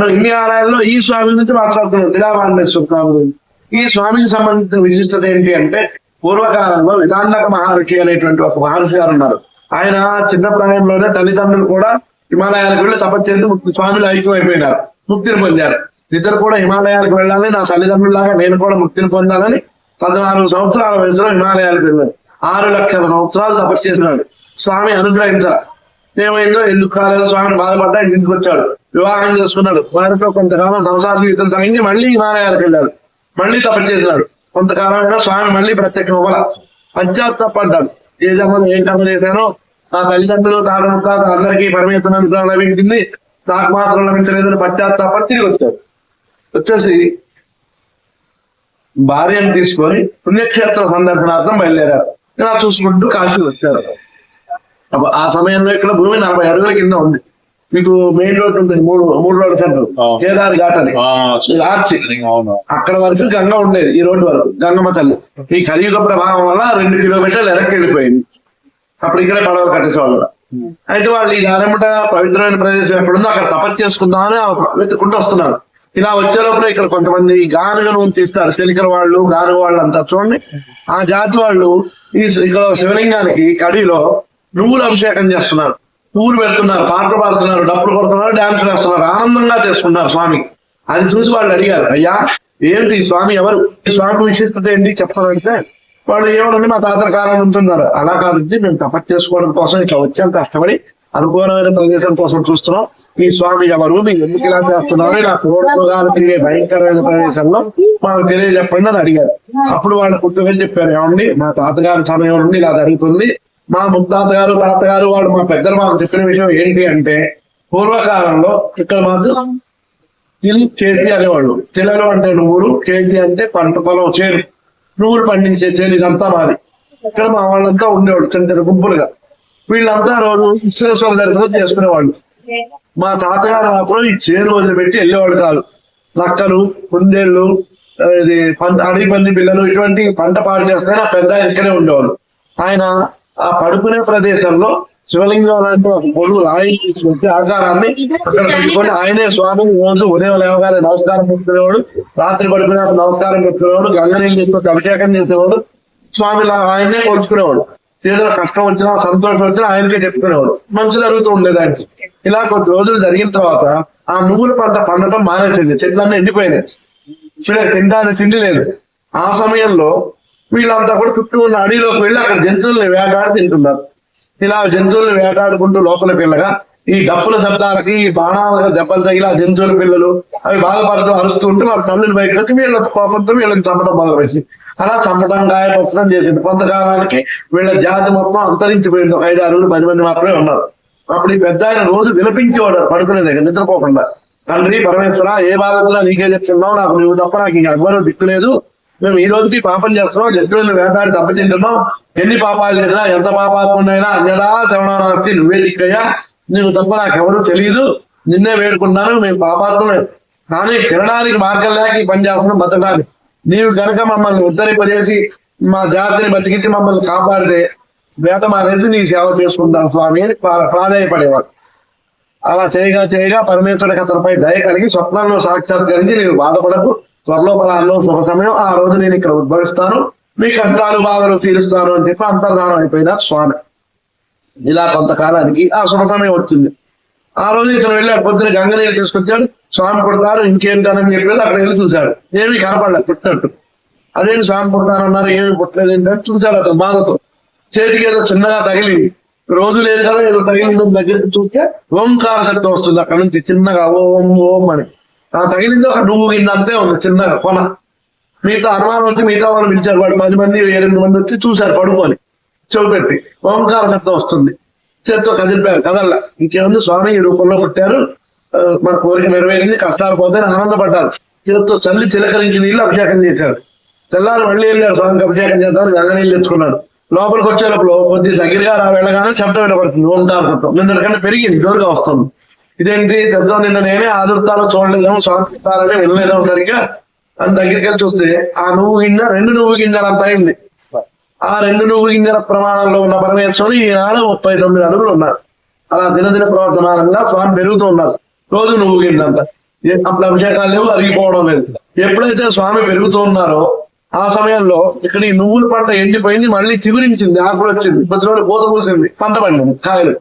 మనం ఇన్ని ఆలయాల్లో ఈ స్వామి నుంచి మాట్లాడుతున్నాం. దిలావాండేశ్వర స్వామి గురించి. ఈ స్వామికి సంబంధించిన విశిష్టత ఏంటి అంటే పూర్వకాలంలో విధాండక మహర్షి అనేటువంటి ఒక మహర్షి గారు ఉన్నారు. ఆయన చిన్న ప్రాయంలోనే తల్లిదండ్రులు కూడా హిమాలయాలకు వెళ్ళి తపస్సు చేసి ముక్తి స్వామిలు ఐక్యం అయిపోయినారు ముక్తిని పొందారు. ఇద్దరు కూడా హిమాలయాలకు వెళ్ళాలి. నా తల్లిదండ్రులాగా నేను కూడా ముక్తిని పొందాలని పద్నాలుగు సంవత్సరాల వయసులో హిమాలయాలకు వెళ్ళాడు ఆరు లక్షల సంవత్సరాలు తపస్సు చేసినాడు. స్వామి అనుగ్రహించారు. ఏమైందో? ఎందుకు కాలేదు? స్వామిని బాధపడ్డా ఇంటికి వచ్చాడు వివాహం చేసుకున్నాడు. వారితో కొంతకాలం సంసార జీవితం సాగించి మళ్ళీ హిమాలయాలకు వెళ్ళాడు. మళ్ళీ తపస్సు చేసినాడు కొంతకాలం అయినా స్వామి మళ్ళీ ప్రత్యక్షం అవ్వాల. పశ్చాత్తాపడ్డాడు. ఏ జన్మలో ఏం కర్మ చేశానో నా తల్లిదండ్రులు తాగడం కాదు అందరికీ పరమేశ్వర అనుగ్రహం లభించింది. నాకు మాత్రం లభించలేదని పశ్చాత్తాపడి తిరిగి వచ్చాడు. వచ్చేసి భార్యను తీసుకొని పుణ్యక్షేత్ర సందర్శనార్థం బయలుదేరారు ఇలా చూసుకుంటూ కాశీ వచ్చారు ఆ సమయంలో ఇక్కడ భూమి నలభై అడుగుల కింద ఉంది. మీకు మెయిన్ రోడ్ ఉంటుంది మూడు మూడు రోడ్ సెంటర్. కేదార్ ఘాట్ అని. ఆర్చి. అక్కడ వరకు గంగ ఉండేది ఈ రోడ్డు వరకు. గంగమ్మ తల్లి. ఈ కలియుగ ప్రభావం వల్ల రెండు కిలోమీటర్లు వెనక్కి వెళ్ళిపోయింది. అప్పుడు ఇక్కడే పడవ కట్టేసేవాళ్ళు అయితే వాళ్ళు ఈ దారమ్మట పవిత్రమైన ప్రదేశం ఎక్కడుందో అక్కడ తపస్సు చేసుకుందామని వెతుక్కుంటూ వస్తున్నారు. ఇలా వచ్చే లోపల ఇక్కడ కొంతమంది గానుగ నూనె తీస్తారు. తెలికల వాళ్ళు గానుగ వాళ్ళు అంటారు చూడండి. ఆ జాతి వాళ్ళు ఈ ఇక్కడ శివలింగానికి కడిలో నువ్వులు అభిషేకం చేస్తున్నారు. పువ్వులు పెడుతున్నారు పాటలు పాడుతున్నారు డప్పులు కొడుతున్నారు డాన్స్ వేస్తున్నారు ఆనందంగా చేసుకున్నారు స్వామి. అది చూసి వాళ్ళు అడిగారు అయ్యా ఏంటి స్వామి ఎవరు? ఈ స్వామి విశిష్టత ఏంటి? చెప్పాలంటే వాళ్ళు ఏమనండి మా తాతల కాలం ఉంటున్నారు అలా కాదు మేము తపస్సు చేసుకోవడం కోసం ఇట్లా వచ్చాం కష్టపడి అనుకూలమైన ప్రదేశం కోసం చూస్తున్నాం. ఈ స్వామి ఎవరు? మీరు ఎందుకు ఇలా చేస్తున్నారు? ఇలా కోరుకోగాలు తిరిగే భయంకరమైన ప్రదేశంలో మాకు తెలియజెప్పండి అని అడిగారు. అప్పుడు వాళ్ళు పుట్టుకొని చెప్పారు ఏమండి మా తాతగారి సమయం నుండి ఇలా జరుగుతుంది. మా ముత్తాతగారు తాతగారు వాళ్ళు మా పెద్దలు మాకు చెప్పిన విషయం ఏంటి అంటే పూర్వకాలంలో ఇక్కడ మాకు తిల్ చేతి అనేవాళ్ళు. తిలలు అంటే నువ్వులు చేతి అంటే పంట పొలం చేరు నువ్వులు పండించే చేరు ఇదంతా మాది. ఇక్కడ మా వాళ్ళంతా ఉండేవాళ్ళు చిన్న చిన్న గుంపులుగా. వీళ్ళంతా రోజు విశ్వేశ్వర దర్శనం చేసుకునేవాళ్ళు. మా తాతగారు మాత్రం ఈ చేరు వదిలిపెట్టి వెళ్ళేవాళ్ళు కాదు. నక్కలు కుందేళ్ళు ఇది పంట అడవి పంది పిల్లలు ఇటువంటి పంట పాడు చేస్తే నా పెద్ద ఇక్కడే ఉండేవాళ్ళు. ఆయన ఆ పడుకునే ప్రదేశంలో శివలింగం లాంటి ఒక పొడుగు రాయి తీసుకొచ్చి ఆకారాన్ని అక్కడ పెట్టుకొని ఆయనే స్వామి రోజు ఉదయం లేవగానే నమస్కారం పెట్టుకునేవాడు రాత్రి పడుకునేప్పుడు నమస్కారం పెట్టుకునేవాడు గంగనీళ్ళు తీసుకొచ్చి అభిషేకం చేసేవాడు స్వామి ఆయనే కొలుచుకునేవాడు. ఏదైనా కష్టం వచ్చినా సంతోషం వచ్చినా ఆయనకే చెప్పుకునేవాడు. మంచి జరుగుతూ ఉండేదానికి ఇలా కొద్ది రోజులు జరిగిన తర్వాత ఆ నువ్వుల పంట పండటం మానేసింది. చెట్లన్నీ ఎండిపోయినాయి. వీళ్ళకి తినడానికి తిండి లేదు. ఆ సమయంలో వీళ్ళంతా కూడా చుట్టూ ఉన్న అడవిలోకి వెళ్ళి అక్కడ జంతువుల్ని వేటాడి తింటున్నారు. ఇలా జంతువుల్ని వేటాడుకుంటూ లోపల పిల్లగా ఈ డప్పుల శబ్దాలకి ఈ బాణాలకు దెబ్బలు తగిలి ఆ జంతువుల పిల్లలు అవి బాధపడుతూ అరుస్తూ ఉంటే వాళ్ళ తల్లిని బయటకు వచ్చి వీళ్ళ కోపంతో వీళ్ళని చంపడం మొదలుపెట్టి అలా చంపడం గాయపరచడం చేసింది. కొంతకాలానికి వీళ్ళ జాతి మొత్తం అంతరించిపోయింది. ఒక ఐదు ఆరుగురు పది మంది మాత్రమే ఉన్నారు. అప్పుడు ఈ పెద్ద ఆయన రోజు విలపించేవాడు పడుకునే దగ్గర నిద్రపోకుండా. తండ్రి పరమేశ్వర ఏ బాధలో నీకే చెప్తున్నావు. నాకు నువ్వు తప్ప నాకు ఇంక ఎవ్వరూ దిక్కులేదు మేము ఈ రోజుకి పాపం చేస్తున్నాం జంతువులను వేటాడి తప్పతింటున్నాం ఎన్ని పాపాలు చేసినా ఎంత పాపాత్మునైనా అన్యదా శ్రవణాస్తి నువ్వే దిక్కయ్యా. నీవు తప్ప నాకు ఎవరు తెలియదు నిన్నే వేడుకున్నాను మేము పాపాత్ములే కానీ తినడానికి మార్గం లేక ఈ పని చేస్తున్నాం బతకడానికి. నీవు కనుక మమ్మల్ని ఉద్ధరింపజేసి మా జాతిని బతికించి మమ్మల్ని కాపాడితే వేట మానేసి నీ సేవ చేసుకుంటాను స్వామి అని ప్రా- ప్రాధాయపడేవాడు. అలా చేయగా చేయగా పరమేశ్వరుడికి అతనిపై దయ కలిగి స్వప్నంలో సాక్షాత్కరించి నేను బాధపడకు. త్వరలో పలాల్లో శుభ సమయం. ఆ రోజు నేను ఇక్కడ ఉద్భవిస్తాను. మీ కష్టాలు బాధలు తీరుస్తాను అని చెప్పి అంతర్ధానం అయిపోయిన స్వామి. ఇలా కొంతకాలానికి ఆ శుభ సమయం వచ్చింది. ఆ రోజు ఇతను వెళ్ళాడు. పొద్దున గంగ నీళ్ళు తీసుకొచ్చాడు. స్వామి పుడతారు. ఇంకేంటని చెప్పేది అక్కడ వెళ్ళి చూశాడు. ఏమీ కనపడలేదు. పుట్టినట్టు. అదేంటి స్వామి పుడతానన్నారు ఏమి పుట్టలేదు ఏంటని చూశాడు అతను బాధతో. చేతికి ఏదో చిన్నగా తగిలింది రోజు లేదు కదా ఏదో తగిలిందని దగ్గరికి చూస్తే ఓంకార శబ్దం వస్తుంది. అక్కడ నుంచి చిన్నగా ఓం ఓం అని. తగిలింది ఒక నువ్వు గిన్నె అంతే ఉంది చిన్నగా కొన. మిగతా అనుమానం వచ్చి మిగతా వాళ్ళు పిలిచారు వాడు. పది మంది ఎనిమిది మంది వచ్చి చూశారు పడుకొని. చెవి పెట్టి. ఓంకార శబ్దం వస్తుంది. చేత్తో కదిలిపారు కదల్లా. ఇంకేముంది? స్వామి ఈ రూపంలో పుట్టారు. మన కోరిక నెరవేరింది కష్టాలు పోతే ఆనందపడ్డారు. చేత్తో చల్లి చిలకరించి నీళ్ళు అభిషేకం చేశారు. తెల్లారు మళ్ళీ వెళ్ళాడు స్వామికి అభిషేకం చేద్దామని గంగ నీళ్ళు తెచ్చుకున్నాడు లోపలికి వచ్చే లోపల కొద్ది దగ్గరగా రా వెళ్ళగానే శబ్దం వినపడుతుంది. ఓంకార శబ్దం. నిన్నటికంటే పెరిగింది జోరుగా వస్తుంది. ఇదేంటి? శబ్దం నిన్న నేనే ఆదుర్తాలో చూడలేదేమో స్వామి వినలేదేమో సరిగ్గా. అని దగ్గరికి వెళ్ళి చూస్తే ఆ నువ్వు గింజ రెండు నువ్వు గింజలు అంత అయింది ఆ రెండు నువ్వు గింజల ప్రమాణంలో ఉన్న పరమేశ్వరుడు ఈనాడు ముప్పై తొమ్మిది అడుగులు ఉన్నారు. అలా దినదిన ప్రవర్తనాలంగా స్వామి పెరుగుతూ ఉన్నారు. రోజు నువ్వు గింజంట అప్పుడు అభిషేకాలు లేవు అరిగిపోవడం లేదు. ఎప్పుడైతే స్వామి పెరుగుతూ ఉన్నారో ఆ సమయంలో ఇక్కడ ఈ నువ్వుల పంట ఎండిపోయింది మళ్ళీ చిగురించింది ఆకులు వచ్చింది కొద్దిరోజు పూత పూసింది పంట పండింది కాయలు.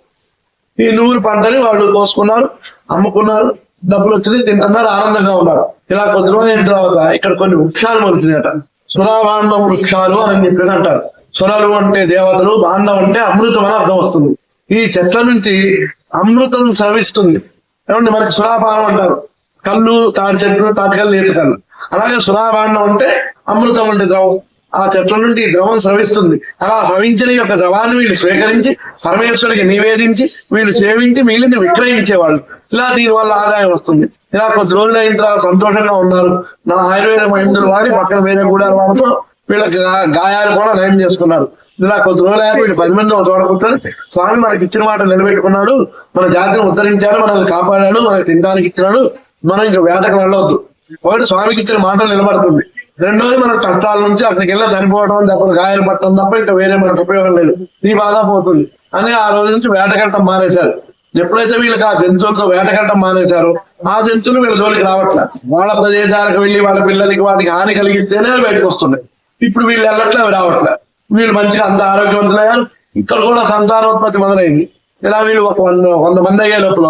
ఈ నూరు పంటని వాళ్ళు కోసుకున్నారు అమ్ముకున్నారు డబ్బులు వచ్చింది తింటున్నారు ఆనందంగా ఉన్నారు. ఇలా కొద్ది రోజులు అయిన తర్వాత ఇక్కడ కొన్ని వృక్షాలు మొలిచినాయట. సురాభాండం వృక్షాలు అని చెప్పేసి అంటారు. సురలు అంటే దేవతలు బాండం అంటే అమృతం అని అర్థం వస్తుంది. ఈ చెట్ల నుంచి అమృతం స్రవిస్తుంది. ఏమంటే మనకి సురాపానం అంటారు. కళ్ళు తాటి చెట్లు తాటికల్లు ఈత కళ్ళు. అలాగే సురాభాండం అంటే అమృతం అంటే ద్రవం. ఆ చెట్ల నుండి ద్రవం స్రవిస్తుంది. అలా స్రవించిన యొక్క ద్రవాన్ని వీళ్ళు స్వీకరించి పరమేశ్వరికి నివేదించి వీళ్ళు సేవించి మిగిలింది విక్రయించేవాళ్ళు. ఇలా దీని వల్ల ఆదాయం వస్తుంది. ఇలా కొద్ది రోజులు అయిన తర్వాత సంతోషంగా ఉన్నారు. నా ఆయుర్వేద మహిళలు వాడి పక్కన వేరే కూడా వాళ్ళతో వీళ్ళకి గా- గాయాలు కూడా నయం చేసుకున్నారు. ఇలా కొద్ది రోజులు అయ్యాక వీళ్ళు పది మంది చోట కూర్చొని స్వామి మనకి ఇచ్చిన మాట నిలబెట్టుకున్నాడు. మన జాతిని ఉద్ధరించాడు మనల్ని కాపాడాడు మనకి తినడానికి ఇచ్చినాడు. మనం ఇంకా వేటకు వెళ్ళవద్దు ఒకటి స్వామికి ఇచ్చిన మాట నిలబడుతుంది. రెండోది మన కష్టాల నుంచి అక్కడికి వెళ్ళి చనిపోవడం దెబ్బలు గాయాలు పట్టడం తప్ప ఇంకా వేరే మనకు ఉపయోగం లేదు. ఈ బాధ పోతుంది. అని ఆ రోజు నుంచి వేటకెళ్ళటం మానేశారు. ఎప్పుడైతే వీళ్ళకి ఆ జంతువులతో వేటకట్టం మానేశారో ఆ జంతువులు వీళ్ళ జోలికి రావట్లే. వాళ్ళ ప్రదేశాలకు వెళ్ళి వాళ్ళ పిల్లలకి వాటికి హాని కలిగిస్తేనే బయటకు వస్తున్నాయి. ఇప్పుడు వీళ్ళు వెళ్ళట్లే అవి రావట్లే. వీళ్ళు మంచిగా అంత ఆరోగ్యవంతులయ్యారు ఇక్కడ కూడా సంతానోత్పత్తి మొదలైంది. ఇలా వీళ్ళు ఒక వంద వంద మంది అయ్యే లోపల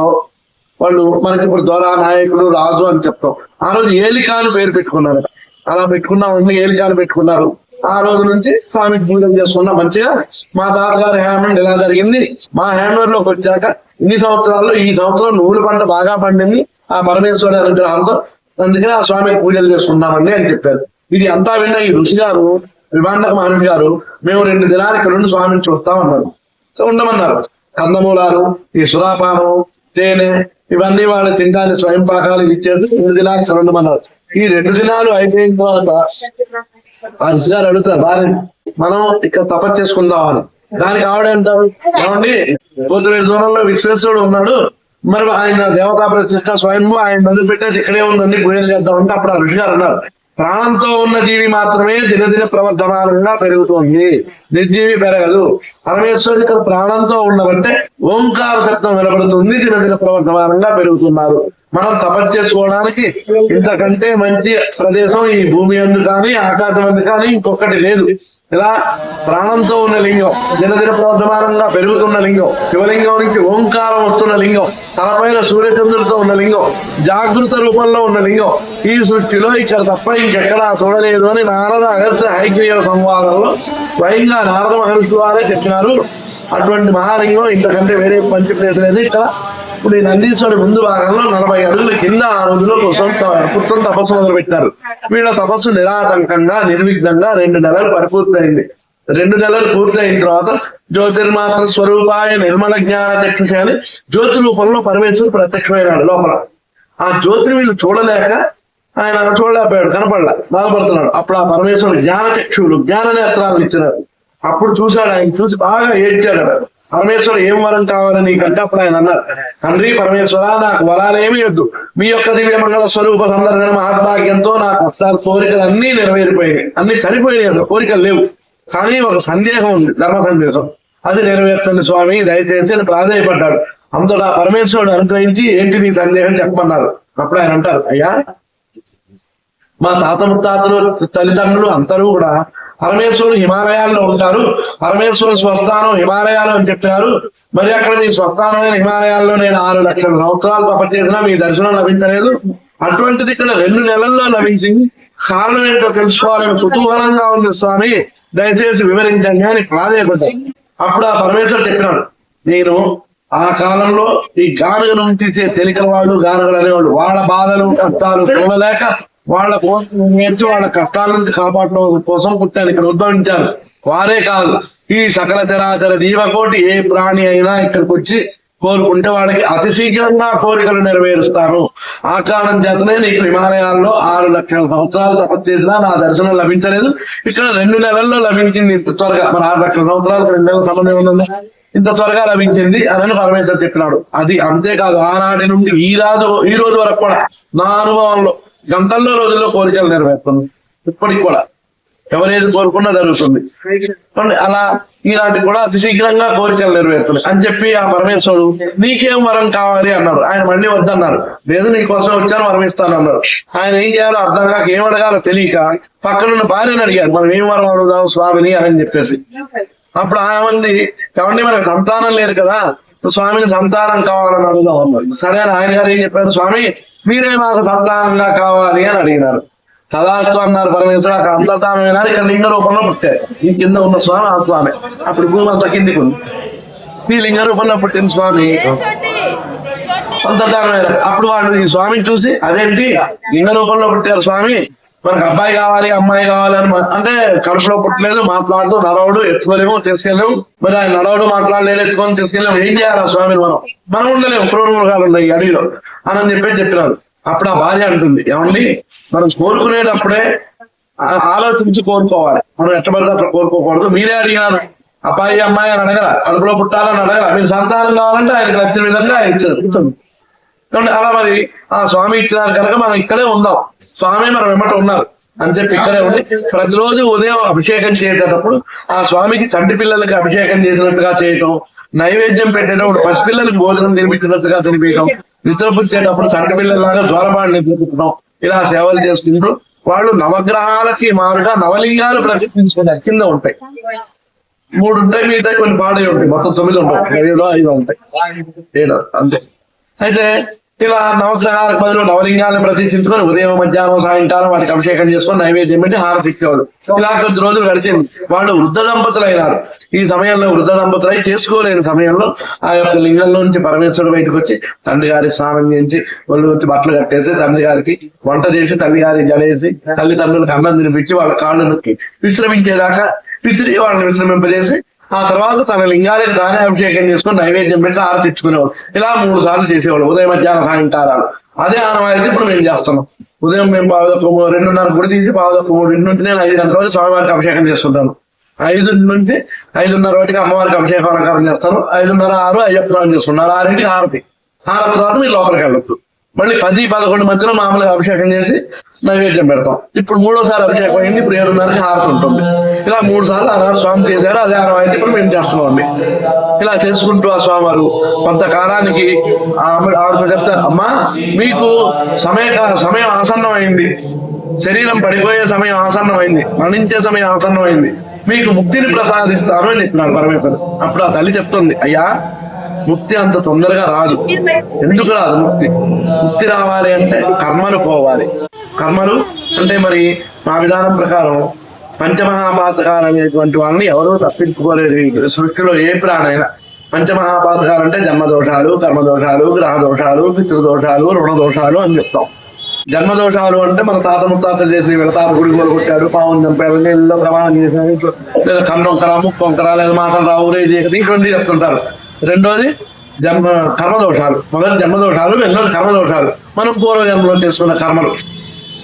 వాళ్ళు మనకి ఇప్పుడు దొర నాయకుడు రాజు అని చెప్తాం. ఆ రోజు ఏలిక అని పేరు పెట్టుకున్నారు అలా పెట్టుకున్నామని ఏలిక అని పెట్టుకున్నారు. ఆ రోజు నుంచి స్వామికి పూజలు చేసుకున్నాం మంచిగా. మా తాతగారి హ్యాండ్ ఇలా జరిగింది? మా హ్యాండ్లోకి వచ్చాక ఇన్ని సంవత్సరాల్లో ఈ సంవత్సరం నువ్వుల పంట బాగా పండింది. ఆ పరమేశ్వరుడు అనుగ్రహంతో అందుకని ఆ స్వామికి పూజలు చేసుకున్నామండి అని చెప్పారు. ఇది అంతా విన్న ఈ ఋషి గారు విమాండక మహర్షి గారు మేము రెండు దినాలకి రెండు స్వామిని చూస్తా ఉన్నారు. సో ఉండమన్నారు. కందమూలాలు ఈ సురాపానం తేనె ఇవన్నీ వాళ్ళు తినడానికి స్వయం పాకాలు ఇచ్చేది రెండు దినాలకి ఉండమన్నారు ఈ రెండు దినాలు అయిపోయిన తర్వాత ఆ గారు అడుగుతారు భార్య మనం ఇక్కడ తపస్సు చేసుకుందామని దానికి ఆవిడంటారు ఏమండి? కొద్దివేల దూరంలో విశ్వేశ్వరుడు ఉన్నాడు. మరి ఆయన దేవతా ప్రతిష్ట స్వయంభు ఆయన నన్ను పెట్టేసి ఇక్కడే ఉందండి పూజలు చేద్దామంటే అప్పుడు ఆ ఋషి గారు అన్నారు. ప్రాణంతో ఉన్న జీవి మాత్రమే దినదిన ప్రవర్ధమానంగా పెరుగుతుంది. నిర్జీవి పెరగదు. పరమేశ్వరుడు ఇక్కడ ప్రాణంతో ఉన్నవంటే ఓంకార శబ్దం వినబడుతుంది దినదిన ప్రవర్ధమానంగా పెరుగుతున్నారు. మనం తపస్సు చేసుకోవడానికి ఇంతకంటే మంచి ప్రదేశం ఈ భూమి అందు కానీ ఆకాశం అందు కానీ ఇంకొకటి లేదు. ఇలా ప్రాణంతో ఉన్న లింగం దినదిన ప్రవర్ధమానంగా పెరుగుతున్న లింగం శివలింగం నుంచి ఓంకారం వస్తున్న లింగం తలపైన సూర్యచంద్రుడితో ఉన్న లింగం జాగృత రూపంలో ఉన్న లింగం ఈ సృష్టిలో ఇక్కడ తప్ప ఇంకెక్కడా చూడలేదు అని నారద అగర్ష హైగ్రీవ సంవాదంలో స్వయంగా నారద మహర్షి వారే చెప్పినారు. అటువంటి మహాలింగం ఇంతకంటే వేరే పంచి ప్లేస్ లేదు. ఇక్కడ ఇప్పుడు ఈ నందీశ్వరుడి ముందు భాగంలో నలభై అడుగుల కింద ఆ రోజులో కోసం పుత్రం తపస్సు మొదలు పెట్టారు వీళ్ళ తపస్సు నిరాటంకంగా నిర్విఘ్నంగా రెండు నెలలు పరిపూర్తయింది. రెండు నెలలు పూర్తయిన తర్వాత జ్యోతిర్మాత్ర స్వరూపాయ నిర్మల జ్ఞాన చక్షుష అని జ్యోతి రూపంలో పరమేశ్వరుడు ప్రత్యక్షమైనాడు లోపల. ఆ జ్యోతిని వీళ్ళు చూడలేక ఆయన చూడలేకపోయాడు కనపడలే బాధపడుతున్నాడు. అప్పుడు ఆ పరమేశ్వరుడు జ్ఞాన చక్షువులు జ్ఞాన నేత్రాలను ఇచ్చినారు. అప్పుడు చూశాడు ఆయన చూసి బాగా ఏడ్చాడు పరమేశ్వరుడు ఏం వరం కావాలని నీకంటే అప్పుడు ఆయన అన్నారు. తండ్రి పరమేశ్వర నాకు వరాలేమీ వద్దు. మీ యొక్క దివ్య మంగళ స్వరూప సందర్శన మహాభాగ్యంతో నా కష్టాలు కోరికలు అన్ని నెరవేరిపోయినాయి. అన్ని చనిపోయినాయి అసలు కోరికలు లేవు. కానీ ఒక సందేహం ఉంది. ధర్మ సందేశం అది నెరవేర్చండి స్వామి దయచేసి అని ప్రాధాయపడ్డాడు. అంతటా పరమేశ్వరుడు అనుగ్రహించి ఏంటి నీ సందేహం చెప్పమన్నారు. అప్పుడు ఆయన అంటారు అయ్యా మా తాత ముత్తాతలు తల్లిదండ్రులు అందరూ కూడా పరమేశ్వరుడు హిమాలయాల్లో ఉంటారు. పరమేశ్వరుడు స్వస్థానం హిమాలయాలు అని చెప్పారు. మరి అక్కడ మీ స్వస్థానమైన హిమాలయాల్లో నేను ఆరు లక్షల సంవత్సరాలు తపస్సు చేసినా మీ దర్శనం లభించలేదు. అటువంటిది ఇక్కడ రెండు నెలల్లో లభించింది. కారణం ఏంటో తెలుసుకోవాలని కుతూహలంగా ఉంది స్వామి. దయచేసి వివరించండి అని ప్రాధాయపడ్డారు అప్పుడు ఆ పరమేశ్వరుడు చెప్పినాడు నేను ఆ కాలంలో ఈ గానుగను తీసే తెలికల వాళ్ళు గానుగలు అనేవాళ్ళు వాళ్ళ బాధలు కష్టాలు చూడలేక వాళ్ళ కోసం వాళ్ళ కష్టాల నుంచి కాపాడడం కోసం పుట్టాను ఇక్కడ ఉద్భవించాను వారే కాదు ఈ సకల చరాచర దీవకోటి ఏ ప్రాణి అయినా ఇక్కడికి వచ్చి కోరుకుంటే వాళ్ళకి అతి శీఘ్రంగా కోరికలు నెరవేరుస్తాను. ఆ కారణం చేతనే నీకు హిమాలయాల్లో ఆరు లక్షల సంవత్సరాలు తపస్సు చేసినా నా దర్శనం లభించలేదు. ఇక్కడ రెండు నెలల్లో లభించింది ఇంత త్వరగా. మరి ఆరు లక్షల సంవత్సరాలు రెండు నెలల సమయం ఉందండి. ఇంత త్వరగా లభించింది అని పరమేశ్వర్ చెప్పినాడు. అది అంతేకాదు ఆనాటి నుండి ఈ రాజు ఈ రోజు వరకు కూడా నా అనుభవంలో గంటల్లో రోజుల్లో కోరికలు నెరవేరుతుంది. ఇప్పటికి కూడా. ఎవరేది కోరుకున్నా జరుగుతుంది. అలా ఇలాంటి కూడా అతి శీఘ్రంగా కోరికలు నెరవేరుతుంది అని చెప్పి ఆ పరమేశ్వరుడు నీకేం వరం కావాలి? అన్నారు. ఆయన మళ్ళీ వద్దన్నారు. లేదు నీ కోసం వచ్చాను వరం ఇస్తాను అన్నారు. ఆయన ఏం చేయాలో అర్థం కాక ఏం అడగాలో తెలియక పక్కనున్న భార్యను అడిగారు. మనం ఏం వరం అడుగుదాం స్వామిని? అని చెప్పేసి. అప్పుడు ఆమె ఉంది కాబట్టి మనకు సంతానం లేదు కదా. స్వామిని సంతానం కావాలని అడుగుదాం అన్నాడు. సరే అని ఆయన గారు ఏం చెప్పారు? స్వామి మీరే మాకు సంతానంగా కావాలి అని అడిగినారు. తదాస్తు అన్నారు పరమేశ్వరుడు అక్కడ అంతర్తానమైన ఇక్కడ లింగ రూపంలో పుట్టారు. ఈ కింద ఉన్న స్వామి ఆ స్వామి. అప్పుడు భూమి అంతా కిందికి ఉంది. ఈ లింగ రూపంలో పుట్టిన స్వామి అంతర్తానమైన అప్పుడు వాళ్ళు ఈ స్వామిని చూసి అదేంటి? లింగ రూపంలో పుట్టారు స్వామి. మనకు అబ్బాయి కావాలి అమ్మాయి కావాలి అని అంటే కడుపులో పుట్టలేదు మాట్లాడుతూ నడవడు ఎత్తుకోలేము తీసుకెళ్ళాము మరి ఆయన నడవడు మాట్లాడలేదు ఎత్తుకొని తీసుకెళ్ళాము ఏం చేయాలి ఆ స్వామిని మనం? మనం ఉండలేము క్రూర మృగాలు ఉన్నాయి అడవిలో. అని చెప్పి చెప్పినారు. అప్పుడు ఆ భార్య అంటుంది ఏమండి మనం కోరుకునేటప్పుడే ఆలోచించి కోరుకోవాలి. మనం ఎట్టబడితే అట్లా కోరుకోకూడదు. మీరే అడిగినారు. అబ్బాయి అమ్మాయి అని అడగరా? కడుపులో పుట్టాలని అడగరా? మీరు సంతానం కావాలంటే ఆయనకు నచ్చిన విధంగా ఆయన అలా మరి ఆ స్వామి ఇచ్చినారు కనుక మనం ఇక్కడే ఉందాం. స్వామి మనం వెంబట ఉన్నారు. అని చెప్పి ఇక్కడే ఉండి ప్రతిరోజు ఉదయం అభిషేకం చేసేటప్పుడు ఆ స్వామికి చంటి పిల్లలకి అభిషేకం చేసినట్టుగా చేయటం నైవేద్యం పెట్టేటప్పుడు పసిపిల్లలకి భోజనం తినిపించినట్టుగా తినిపించడం నిద్రపుచ్చేటప్పుడు చంటి పిల్లలాగా జ్వరపాడు నిద్రపుచ్చడం ఇలా సేవలు చేసుకుంటూ వాళ్ళు నవగ్రహాలకి మారుగా నవలింగాలు ప్రకటించుకునే కింద ఉంటాయి. మూడు ఉంటాయి మిగతా కొన్ని పాడై ఉంటాయి. మొత్తం తొమ్మిది ఉంటాయి. ఐదులో ఐదు ఉంటాయి. ఏడు అంతే. అయితే ఇలా నవగ్రహాలకు బదులు నవలింగాలను ప్రతిష్ఠించుకొని ఉదయం మధ్యాహ్నం సాయంకాలం వాటికి అభిషేకం చేసుకొని నైవేద్యం పెట్టి హారతి ఇచ్చేవాడు ఇలా కొద్ది రోజులు గడిచింది. వాళ్ళు వృద్ధ దంపతులు అయినారు ఈ సమయంలో వృద్ధ దంపతులు అయి చేసుకోలేని సమయంలో ఆ యొక్క లింగంలో నుంచి పరమేశ్వరుడు బయటకు వచ్చి తండ్రి గారి స్నానం చేయించి ఒళ్ళు వచ్చి బట్టలు కట్టేసి తండ్రి గారికి వంట చేసి తల్లి గారికి జడేసి తల్లిదండ్రులకు అన్నం తినిపించి వాళ్ళ కాళ్ళు నొక్కి విశ్రమించేదాకా విసిరి వాళ్ళని విశ్రమింపజేసి ఆ తర్వాత తన లింగాలకు తానే అభిషేకం చేసుకుని నైవేద్యం పెట్టి ఆరతి ఇచ్చుకునేవాడు. ఇలా మూడు సార్లు చేసేవాడు ఉదయం మధ్యాహ్నం సాయంకాలాలు అదే ఆనవాయితీ ఇప్పుడు మేము చేస్తున్నాం. ఉదయం మేము పావుదొక్క రెండున్నర గుడి తీసి పావుదొక్క మూడింటి నుంచి నేను ఐదు గంటల వరకు స్వామివారికి అభిషేకం చేసుకుంటాను ఐదు నుంచి ఐదున్నర వరకు అమ్మవారికి అభిషేకం అలంకారం చేస్తాను. ఐదున్నర ఆరు అయ్యప్ప స్నానం చేసుకున్నాను ఆరింటికి హారతి హారతి తర్వాత మీరు లోపలికి వెళ్ళొచ్చు మళ్ళీ పది పదకొండు మధ్యలో మామూలుగా అభిషేకం చేసి నైవేద్యం పెడతాం. ఇప్పుడు మూడోసారి అభిషేకం అయింది ఇప్పుడు ఏడున్నరకి హారతి ఉంటుంది. ఇలా మూడు సార్లు ఆనాడు స్వామి చేశారు అదే ఆనవాయితీ ఇప్పుడు మేము చేస్తున్నామండి ఇలా చేసుకుంటూ ఆ స్వామివారు కొంతకాలానికి ఆమె ఆవిడ చెప్తారు అమ్మా మీకు సమయ సమయం ఆసన్నం అయింది శరీరం పడిపోయే సమయం ఆసన్నమైంది. మరణించే సమయం ఆసన్నమైంది. మీకు ముక్తిని ప్రసాదిస్తాను అని చెప్పినాడు పరమేశ్వరుడు. అప్పుడు ఆ తల్లి చెప్తుంది అయ్యా ముక్తి అంత తొందరగా రాదు. ఎందుకు రాదు ముక్తి? ముక్తి రావాలి అంటే కర్మలు పోవాలి. కర్మలు అంటే మరి మా విధానం ప్రకారం పంచమహాపాతకాలు అనేటువంటి వాళ్ళని ఎవరూ తప్పించుకోలేరు సృష్టిలో ఏ ప్రాణైనా. పంచమహాపాతకాలు అంటే జన్మదోషాలు కర్మదోషాలు గ్రహ దోషాలు పితృదోషాలు రుణదోషాలు అని చెప్తాం. జన్మదోషాలు అంటే మన తాత ముత్తాతలు చేసిన వీళ్ళ తాత గుడి మొదలు కొట్టాడు పావును చంపాడు నీళ్ళలో ప్రమాణం చేశాడు లేదా కన్ను వంకర లేదా మాటలు రావు రేది ఇటువంటి చెప్తుంటారు. రెండోది జన్మ కర్మదోషాలు. మొదటి జన్మదోషాలు రెండోది కర్మదోషాలు. మనం పూర్వజన్మలో చేసుకున్న కర్మలు.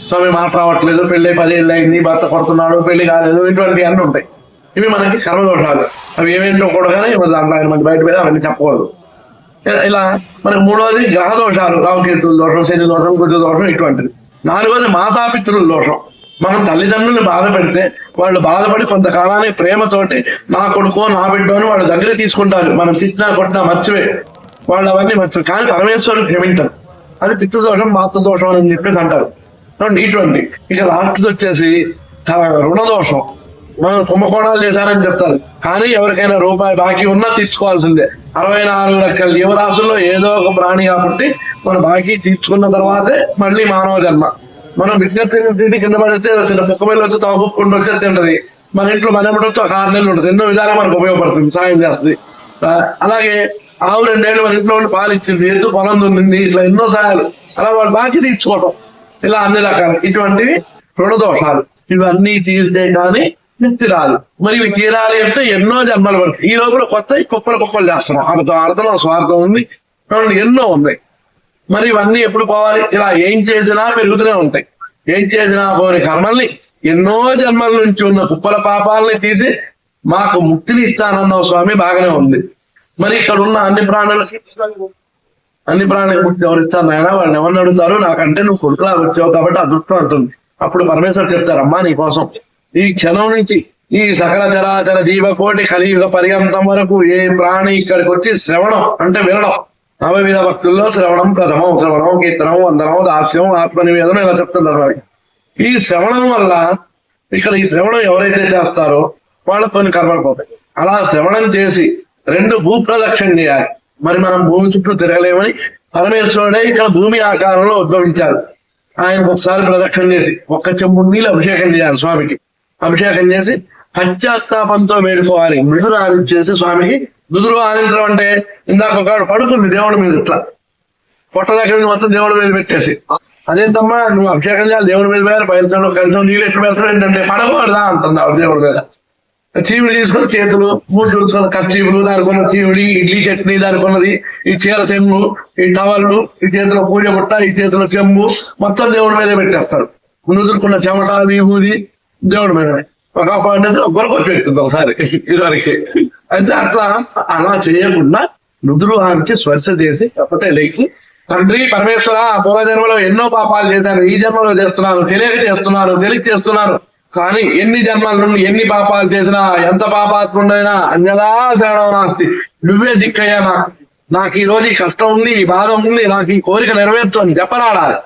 స్వామి మాట రావట్లేదు పెళ్ళి పదేళ్ళు అయింది భర్త కొడుతున్నాడు పెళ్ళి కాలేదు ఇటువంటి అన్నీ ఉంటాయి. ఇవి మనకి కర్మదోషాలు. అవి ఏమేంటో కూడా కానీ దాంట్లో ఆయన మనకి బయట మీద అవన్నీ చెప్పకూడదు. ఇలా మనకి మూడవది గ్రహ దోషాలు దోషం శని దోషం కుజ దోషం ఇటువంటిది. నాలుగోది మాతాపితృల దోషం. మనం తల్లిదండ్రులు బాధ పెడితే వాళ్ళు బాధపడి కొంతకాలానికి ప్రేమతోటి నా కొడుకో నా బిడ్డో అని వాళ్ళ దగ్గర తీసుకుంటారు. మనం తిట్టినా కొట్టినా మర్చివే వాళ్ళు అవన్నీ మర్చిపోయి. కానీ పరమేశ్వరుడు క్షమించారు అది పితృదోషం మాతృదోషం అని చెప్పేసి అంటారు. ఇటువంటి ఇక లాస్ట్ వచ్చేసి రుణదోషం మనం కుంభకోణాలు చేశారని చెప్తారు. కానీ ఎవరికైనా రూపాయి బాకీ ఉన్నా తీర్చుకోవాల్సిందే. అరవై నాలుగు లక్షల జీవరాశుల్లో ఏదో ఒక ప్రాణి కాబట్టి మన బాకీ తీర్చుకున్న తర్వాతే మళ్ళీ మానవ జన్మ. మనం బిస్కెట్ తిండి కింద పడితే చిన్న ముక్క మీద వచ్చి తాగుకుంటూ వచ్చి ఉంటది మన ఇంట్లో మన ఎమ్మటి ఒక ఆరు నెలలు ఉంటుంది. ఎన్నో విధాలుగా మనకు ఉపయోగపడుతుంది సాయం చేస్తుంది. అలాగే ఆవు రెండేళ్ళు మన ఇంట్లో ఉండి పాలు ఇచ్చింది. ఎద్దు పొలం దున్నింది. ఇట్లా ఎన్నో సాయాలు. అలా వాళ్ళు బాధ్యత తీర్చుకోవటం. ఇలా అన్ని రకాలు. ఇటువంటివి రుణ దోషాలు. ఇవన్నీ తీరితే కానీ ముక్తి రాదు మరి ఇవి తీరాలి అంటే ఎన్నో జన్మలు పడుతుంది. ఈ లోపల కొత్త కుప్పలు కుప్పలు చేస్తున్నాం. అర్థం అర్థం స్వార్థం ఉంది. ఎన్నో ఉన్నాయి. మరి ఇవన్నీ ఎప్పుడు పోవాలి? ఇలా ఏం చేసినా పెరుగుతూనే ఉంటాయి. ఏం చేసినా పోని కర్మల్ని ఎన్నో జన్మల నుంచి ఉన్న కుప్పల పాపాలని తీసి మాకు ముక్తిని ఇస్తానన్న స్వామి బాగానే ఉంది. మరి ఇక్కడ ఉన్న అన్ని ప్రాణులకి అన్ని ప్రాణులకు ముక్తి ఎవరు ఇస్తారు నాయన? వాళ్ళని ఎవరిని అడుగుతారు? నాకంటే నువ్వు కొడుకులా వచ్చావు కాబట్టి అదృష్టం అంటుంది. అప్పుడు పరమేశ్వరు చెప్తారు అమ్మా నీ కోసం ఈ క్షణం నుంచి ఈ సకల చరాచర జీవకోటి కలియుగ పర్యంతం వరకు ఏ ప్రాణి ఇక్కడికి వచ్చి శ్రవణం అంటే వినడం నవవిధ భక్తుల్లో శ్రవణం ప్రథమం శ్రవణం కీర్తనం వందనం దాస్యం ఆత్మనివేదనం ఇలా చెప్తున్నారు ఈ శ్రవణం వల్ల ఇక్కడ ఈ శ్రవణం ఎవరైతే చేస్తారో వాళ్ళ కొన్ని కర్మలు పోతాయి. అలా శ్రవణం చేసి రెండు భూ ప్రదక్షిణ చేయాలి. మరి మనం భూమి చుట్టూ తిరగలేమని పరమేశ్వరుడే ఇక్కడ భూమి ఆకారంలో ఉద్భవించారు. ఆయనకు ఒకసారి ప్రదక్షిణ చేసి ఒక్క చెంబు నీళ్ళు అభిషేకం చేయాలి స్వామికి. అభిషేకం చేసి పశ్చాత్తాపంతో వేడుకోవాలి మృదురు చేసి స్వామికి మృదురు ఆనందం అంటే ఇందాక ఒక పడుకుంది దేవుడి మీద ఇట్లా. పొట్ట దగ్గర నుంచి మొత్తం దేవుడి మీద పెట్టేసి. అదేంటమ్మా నువ్వు అభిషేకం చేయాలి దేవుడి మీద వేయాలి పైసలు కలిసి నీళ్ళు ఎట్లా పెడతాడు ఏంటంటే పడకూడదా అంటుంది ఆవిడ దేవుడి మీద. చీవిడి తీసుకుని చేతులు మూడు చూసుకున్న కచ్చీవులు దానికున్న చీవిడి ఇడ్లీ చట్నీ దానికి ఈ చీర చెమ్ము ఈ టవల్లు ఈ చేతిలో పూజ పుట్ట ఈ చేతిలో చెంబు మొత్తం దేవుడి మీద పెట్టేస్తారు. నుదురుకున్న చెమట విభూది దేవుడి మీద ఒక గొరకొచ్చి పెట్టింది ఒకసారి ఇదివరకు. అయితే అట్లా అలా చేయకుండా నుదురు ఆనికి స్పర్శ చేసి ఒకటే లేచి తండ్రి పరమేశ్వర పూర్వజన్మలో ఎన్నో పాపాలు చేశాను ఈ జన్మలో చేస్తున్నాను తెలియక చేస్తున్నాను తెలియ చేస్తున్నాను కానీ ఎన్ని జన్మల నుండి ఎన్ని పాపాలు చేసినా ఎంత పాపాత్ముడైనా అంజలా శరణం నాస్తి. నువ్వే దిక్కయ్యా నాకు నాకు ఈ రోజు ఈ కష్టం ఉంది ఈ బాధ ఉంది నాకు ఈ కోరిక నెరవేర్చు అని చెప్పరాడాలి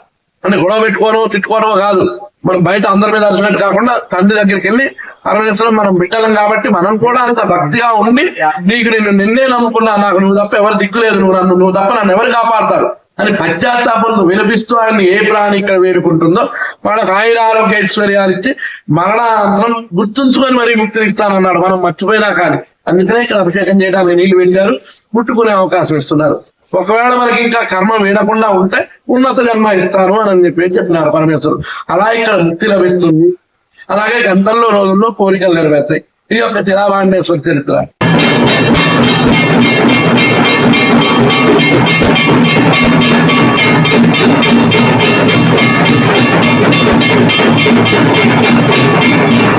అంటే గొడవ పెట్టుకోను తిట్టుకోవడం కాదు. మనం బయట అందరి మీద అరిచినట్టు కాకుండా తండ్రి దగ్గరికి వెళ్ళి పరమేశ్వరం మనం బిడ్డలం కాబట్టి మనం కూడా అంత భక్తిగా ఉండి నీకు నేను నిన్నే నమ్ముకున్నా నాకు నువ్వు తప్ప ఎవరు దిక్కులేదు నువ్వు నన్ను నువ్వు తప్ప నన్ను ఎవరు కాపాడతారు? అని పశ్చాత్తాపంతో విలపిస్తూ ఆయన్ని ఏ ప్రాణి ఇక్కడ వేడుకుంటుందో వాళ్ళకి ఆయుర ఆరోగ్య ఐశ్వర్యాలు ఇచ్చి మరణానంతరం గుర్తుంచుకొని మరీ ముక్తిని ఇస్తానన్నాడు. మనం మర్చిపోయినా కానీ అందుకనే ఇక్కడ అభిషేకం చేయడానికి నీళ్ళు వెళ్ళారు ముట్టుకునే అవకాశం ఇస్తున్నారు. ఒకవేళ మనకి ఇంకా కర్మ వేయకుండా ఉంటే ఉన్నత జన్మ ఇస్తాను అని చెప్పి చెప్పినారు పరమేశ్వరుడు. అలా ఇక్కడ ముక్తి లభిస్తుంది. అలాగే గంటల్లో రోజుల్లో కోరికలు నెరవేర్తాయి. ఇది ఒక చిరాభాండేశ్వర చరిత్ర. Thank